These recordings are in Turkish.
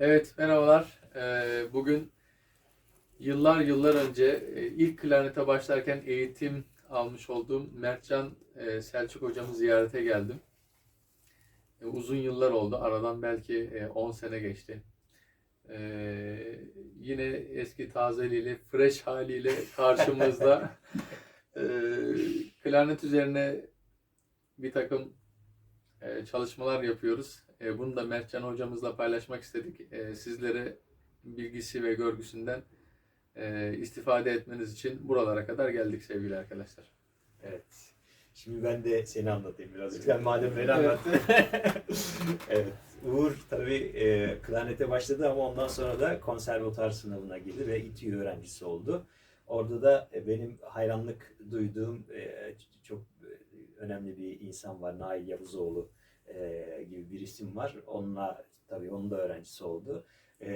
Evet, merhabalar. Ee, bugün yıllar yıllar önce e, ilk klarnete başlarken eğitim almış olduğum Mertcan e, Selçuk hocamı ziyarete geldim. E, Uzun yıllar oldu. Aradan belki e, 10 sene geçti. Yine eski tazeliğiyle, fresh haliyle karşımızda. Klarnet üzerine bir takım e, çalışmalar yapıyoruz. E, bunu da Mertcan hocamızla paylaşmak istedik. E, sizlere bilgisi ve görgüsünden e, istifade etmeniz için buralara kadar geldik sevgili arkadaşlar. Evet. Şimdi ben de seni anlatayım birazcık. Sen madem beni anlattın. evet. Uğur tabii e, klarnete başladı ama ondan sonra da konservatuar sınavına girdi ve İTÜ öğrencisi oldu. Orada da benim hayranlık duyduğum e, çok önemli bir insan var. Nail Yavuzoğlu e, gibi bir isim var. Onunla tabii onun da öğrencisi oldu. E,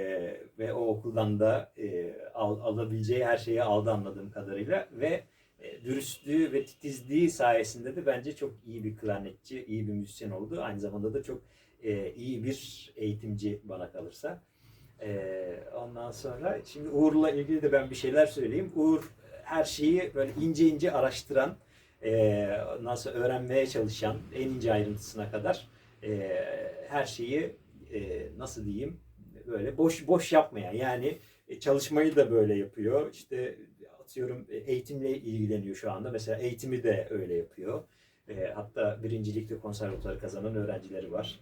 ve o okuldan da e, al, alabileceği her şeyi aldı anladığım kadarıyla ve e, dürüstlüğü ve titizliği sayesinde de bence çok iyi bir klarnetçi, iyi bir müzisyen oldu. Aynı zamanda da çok e, iyi bir eğitimci bana kalırsa. E, ondan sonra şimdi Uğur'la ilgili de ben bir şeyler söyleyeyim. Uğur her şeyi böyle ince ince araştıran, e, nasıl öğrenmeye çalışan, en ince ayrıntısına kadar e, her şeyi e, nasıl diyeyim böyle boş boş yapmayan yani e, çalışmayı da böyle yapıyor. İşte atıyorum e, eğitimle ilgileniyor şu anda. Mesela eğitimi de öyle yapıyor. E, hatta birincilikte konservatuarı kazanan öğrencileri var.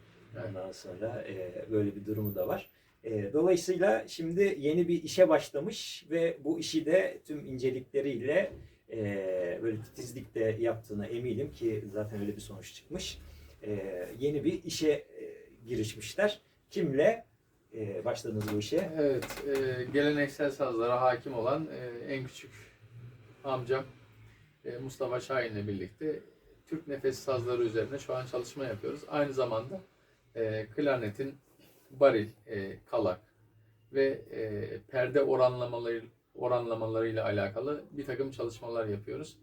Ondan sonra e, böyle bir durumu da var. E, dolayısıyla şimdi yeni bir işe başlamış ve bu işi de tüm incelikleriyle e, böyle titizlikle yaptığına eminim ki zaten öyle bir sonuç çıkmış. E, yeni bir işe e, girişmişler. Kimle e, başladınız bu işe? Evet, e, geleneksel sazlara hakim olan e, en küçük amcam e, Mustafa Şahin'le birlikte Türk nefes sazları üzerine şu an çalışma yapıyoruz. Aynı zamanda e, klarnetin baril, e, kalak ve e, perde oranlamaları oranlamalarıyla alakalı bir takım çalışmalar yapıyoruz.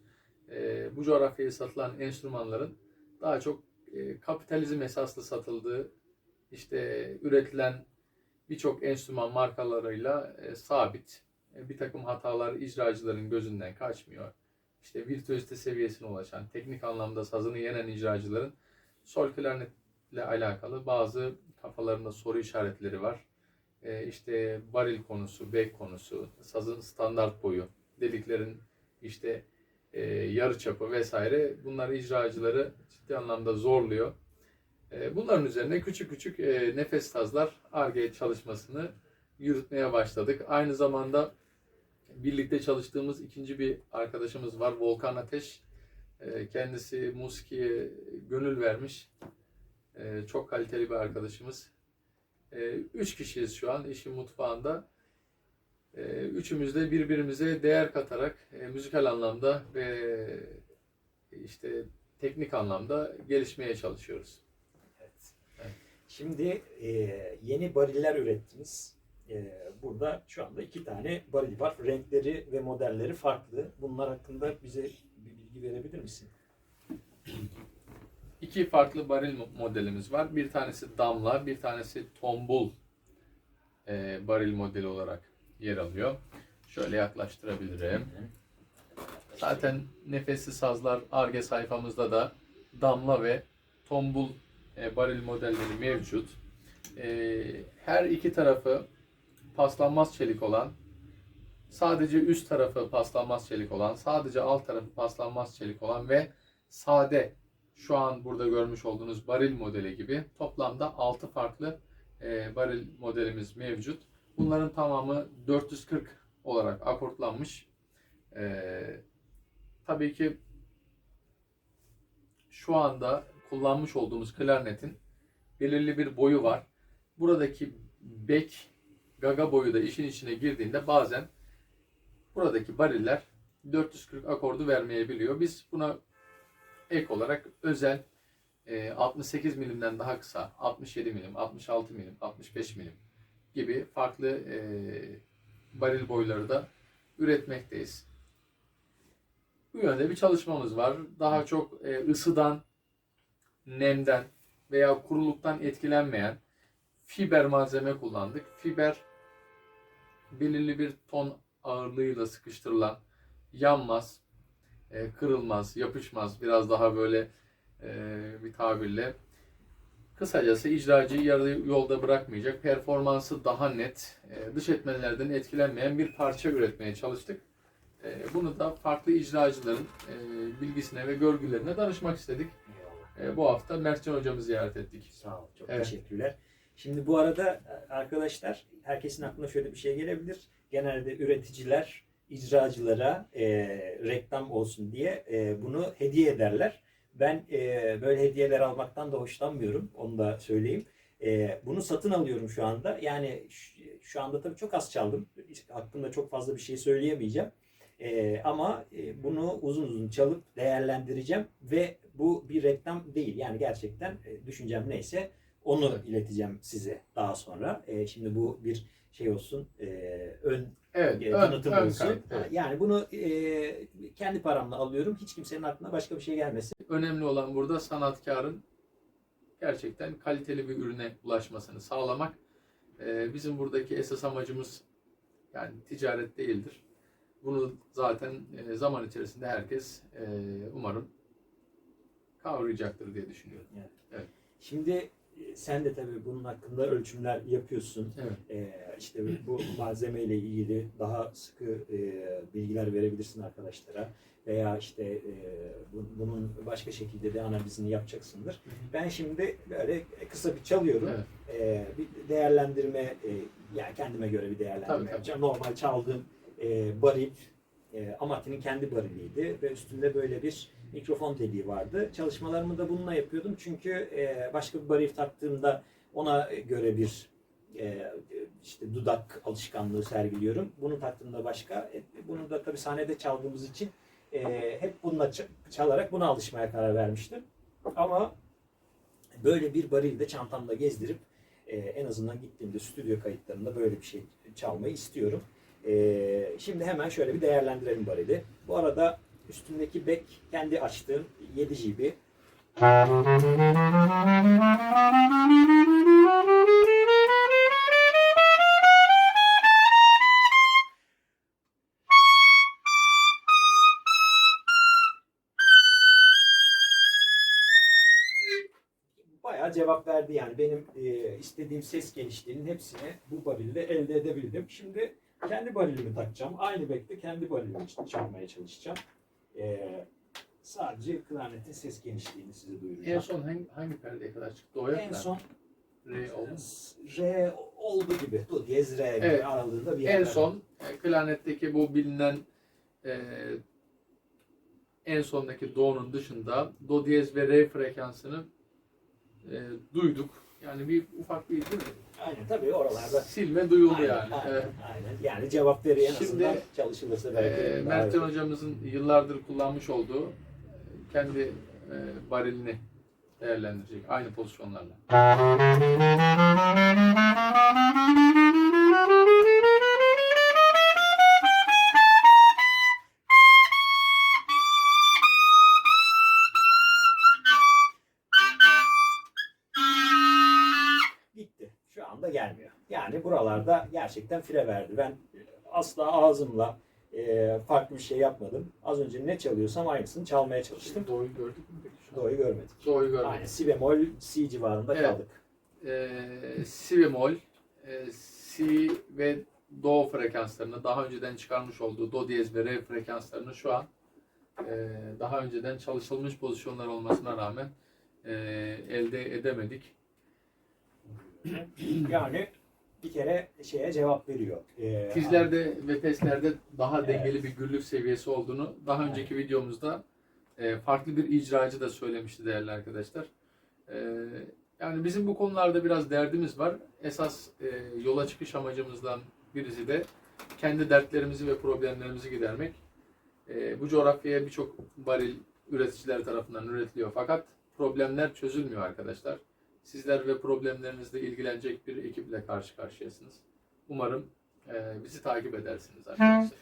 E, bu coğrafyaya satılan enstrümanların daha çok e, kapitalizm esaslı satıldığı, işte üretilen birçok enstrüman markalarıyla e, sabit. E, bir takım hatalar icracıların gözünden kaçmıyor. İşte virtüözite seviyesine ulaşan, teknik anlamda sazını yenen icracıların sol klarnetle alakalı bazı kafalarında soru işaretleri var. E, işte baril konusu, bek konusu, sazın standart boyu, deliklerin işte e, yarı çapı vesaire bunlar icracıları ciddi anlamda zorluyor. E, Bunların üzerine küçük küçük e, nefes sazlar ARGE çalışmasını yürütmeye başladık. Aynı zamanda birlikte çalıştığımız ikinci bir arkadaşımız var Volkan Ateş. E, Kendisi musikiye gönül vermiş. E, Çok kaliteli bir arkadaşımız. E, Üç kişiyiz şu an işin mutfağında. E, Üçümüz de birbirimize değer katarak e, müzikal anlamda ve işte teknik anlamda gelişmeye çalışıyoruz. Evet. Evet. Şimdi e, yeni bariller ürettiniz. E, burada şu anda iki tane baril var. Renkleri ve modelleri farklı. Bunlar hakkında bize bir bilgi verebilir misin? İki farklı baril mo- modelimiz var. Bir tanesi damla, bir tanesi tombul e, baril modeli olarak yer alıyor. Şöyle yaklaştırabilirim. Zaten nefesli sazlar ARGE sayfamızda da damla ve tombul e, baril modelleri mevcut. E, her iki tarafı paslanmaz çelik olan, sadece üst tarafı paslanmaz çelik olan, sadece alt tarafı paslanmaz çelik olan ve sade şu an burada görmüş olduğunuz baril modeli gibi toplamda 6 farklı e, baril modelimiz mevcut. Bunların tamamı 440 olarak akortlanmış. E, tabii ki şu anda kullanmış olduğumuz klarnetin belirli bir boyu var. Buradaki bek gaga boyu da işin içine girdiğinde bazen buradaki bariller 440 akordu vermeyebiliyor. Biz buna ek olarak özel e, 68 milimden daha kısa 67 milim, 66 milim, 65 milim gibi farklı e, baril boyları da üretmekteyiz. Bu yönde bir çalışmamız var. Daha çok e, ısıdan, nemden veya kuruluktan etkilenmeyen fiber malzeme kullandık. Fiber belirli bir ton ağırlığıyla sıkıştırılan, yanmaz, e, kırılmaz, yapışmaz. Biraz daha böyle e, bir tabirle. Kısacası icracıyı yarı yolda bırakmayacak, performansı daha net, e, dış etmenlerden etkilenmeyen bir parça üretmeye çalıştık. E, bunu da farklı icracıların e, bilgisine ve görgülerine danışmak istedik. E, bu hafta Mertcan hocamızı ziyaret ettik. Sağ ol. Çok Evet. teşekkürler. Şimdi bu arada e, arkadaşlar herkesin aklına şöyle bir şey gelebilir. Genelde üreticiler icracılara e, reklam olsun diye e, bunu hediye ederler. Ben e, böyle hediyeler almaktan da hoşlanmıyorum. Onu da söyleyeyim. E, bunu satın alıyorum şu anda. Yani şu, anda tabii çok az çaldım. Hakkında çok fazla bir şey söyleyemeyeceğim. E, ama e, bunu uzun uzun çalıp değerlendireceğim ve bu bir reklam değil. Yani gerçekten e, düşüncem neyse onu ileteceğim size daha sonra. E, şimdi bu bir şey olsun, e, ön Evet, e, ön, tanıtım ön olsun. kayıt, evet. Yani bunu e, kendi paramla alıyorum. Hiç kimsenin aklına başka bir şey gelmesin. Önemli olan burada sanatkarın gerçekten kaliteli bir ürüne ulaşmasını sağlamak. Ee, bizim buradaki esas amacımız yani ticaret değildir. Bunu zaten e, zaman içerisinde herkes e, umarım kavrayacaktır diye düşünüyorum. Şimdi e, sen de tabii bunun hakkında ölçümler yapıyorsun. Evet. E, işte bu malzemeyle ilgili daha sıkı e, bilgiler verebilirsin arkadaşlara. Veya işte e, bu- bunun başka şekilde de analizini yapacaksındır. Ben şimdi böyle kısa bir çalıyorum. Evet. e, bir değerlendirme e, yani kendime göre bir değerlendirme Tabii, tabii. yapacağım. Normal çaldığım e, baril e, Amati'nin kendi bariliydi ve üstünde böyle bir mikrofon deliği vardı. Çalışmalarımı da bununla yapıyordum çünkü e, başka bir baril taktığımda ona göre bir e, işte dudak alışkanlığı sergiliyorum. Bunu taktığımda başka. E, bunu da tabii sahnede çaldığımız için hep bununla çalarak buna alışmaya karar vermiştim. Ama böyle bir baril de çantamda gezdirip en azından gittiğimde stüdyo kayıtlarında böyle bir şey çalmayı istiyorum. Şimdi hemen şöyle bir değerlendirelim barili. Bu arada üstündeki bek kendi açtığım 7 GB. bayağı cevap verdi yani benim e, istediğim ses genişliğinin hepsini bu barille elde edebildim. Şimdi kendi barilimi takacağım. Aynı bekle kendi barilimi çalmaya çalışacağım. E, sadece klarnetin ses genişliğini size En duyuracağım. son hangi, hangi perdeye kadar çıktı? O'ya En son Re oldu. R oldu gibi. Do diyez R Evet. aralığında bir En yerlerde. son e, klarnetteki bu bilinen e, en sondaki do'nun dışında do diyez ve re frekansını e, duyduk. Yani bir ufak bir değil mi? Aynen tabii oralarda. silme duyuldu Aynen, yani. aynen, Evet. aynen. Yani cevap veriyor en Şimdi, azından çalışılırsa belki. Daha Mertcan hocamızın yıllardır kullanmış olduğu e, kendi e, barilini değerlendirecek aynı pozisyonlarla. Gerçekten fire verdi. Ben asla ağzımla e, farklı bir şey yapmadım. Az önce ne çalıyorsam aynısını çalmaya çalıştım. Doğuyu gördük mü peki? Doğuyu görmedik. Doğuyu görmedik. Aynen si bemol si civarında Evet. kaldık. e, si bemol, e, si ve do frekanslarını daha önceden çıkarmış olduğu do diyez ve re frekanslarını şu an e, daha önceden çalışılmış pozisyonlar olmasına rağmen e, elde edemedik. Yani bir kere şeye cevap veriyor. E, Tizlerde ve testlerde daha Evet. dengeli bir gürlük seviyesi olduğunu daha önceki videomuzda e, farklı bir icracı da söylemişti değerli arkadaşlar. E, yani bizim bu konularda biraz derdimiz var. Esas e, yola çıkış amacımızdan birisi de kendi dertlerimizi ve problemlerimizi gidermek. E, bu coğrafyaya birçok varil üreticiler tarafından üretiliyor fakat problemler çözülmüyor arkadaşlar. Sizler ve problemlerinizle ilgilenecek bir ekiple karşı karşıyasınız. Umarım ee, bizi takip edersiniz arkadaşlar.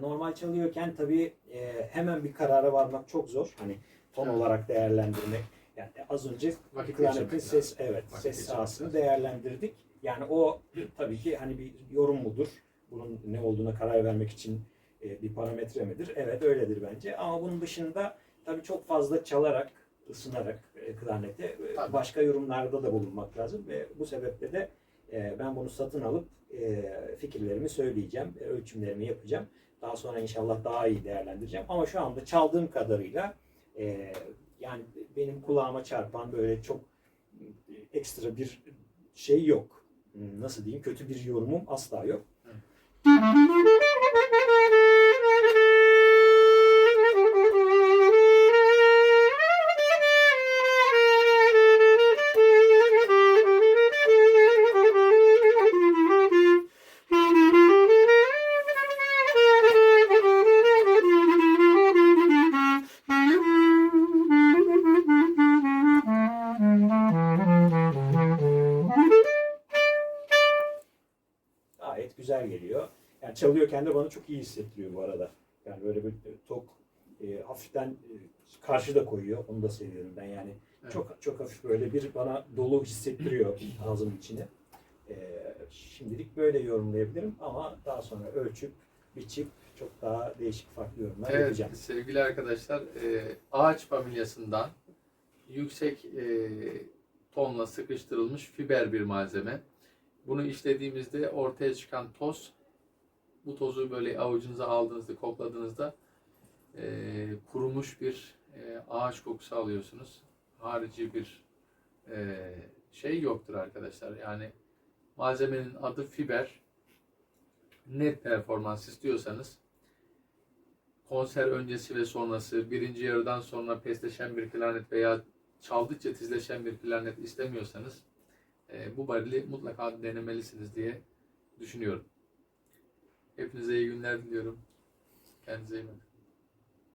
normal çalıyorken tabii e, hemen bir karara varmak çok zor. Hani ton Evet. olarak değerlendirmek. Yani az önce Vakit ses lazım. evet Vakit ses sahasını değerlendirdik. Yani o tabii ki hani bir yorum mudur? Bunun ne olduğuna karar vermek için e, bir parametre midir? Evet öyledir bence. Ama bunun dışında tabii çok fazla çalarak, ısınarak e, klarnete e, Tabii. başka yorumlarda da bulunmak lazım ve bu sebeple de ben bunu satın alıp fikirlerimi söyleyeceğim, ölçümlerimi yapacağım. Daha sonra inşallah daha iyi değerlendireceğim. Ama şu anda çaldığım kadarıyla yani benim kulağıma çarpan böyle çok ekstra bir şey yok. Nasıl diyeyim? Kötü bir yorumum asla yok. Gayet güzel geliyor. Yani çalıyorken de bana çok iyi hissettiriyor bu arada. Yani böyle bir tok e, hafiften e, karşıda koyuyor. Onu da seviyorum ben yani. Evet. Çok çok hafif böyle bir bana dolu hissettiriyor ağzımın içine. E, şimdilik böyle yorumlayabilirim ama daha sonra ölçüp biçip çok daha değişik farklı yorumlar Evet yapacağım. sevgili arkadaşlar e, ağaç familyasından yüksek e, tonla sıkıştırılmış fiber bir malzeme. Bunu işlediğimizde ortaya çıkan toz bu tozu böyle avucunuza aldığınızda kokladığınızda e, kurumuş bir e, ağaç kokusu alıyorsunuz. Harici bir e, şey yoktur arkadaşlar. Yani malzemenin adı fiber. Net performans istiyorsanız konser öncesi ve sonrası, birinci yarıdan sonra pesleşen bir klarnet veya çaldıkça tizleşen bir klarnet istemiyorsanız e, bu barili mutlaka denemelisiniz diye düşünüyorum. Hepinize iyi günler diliyorum. Kendinize iyi bakın.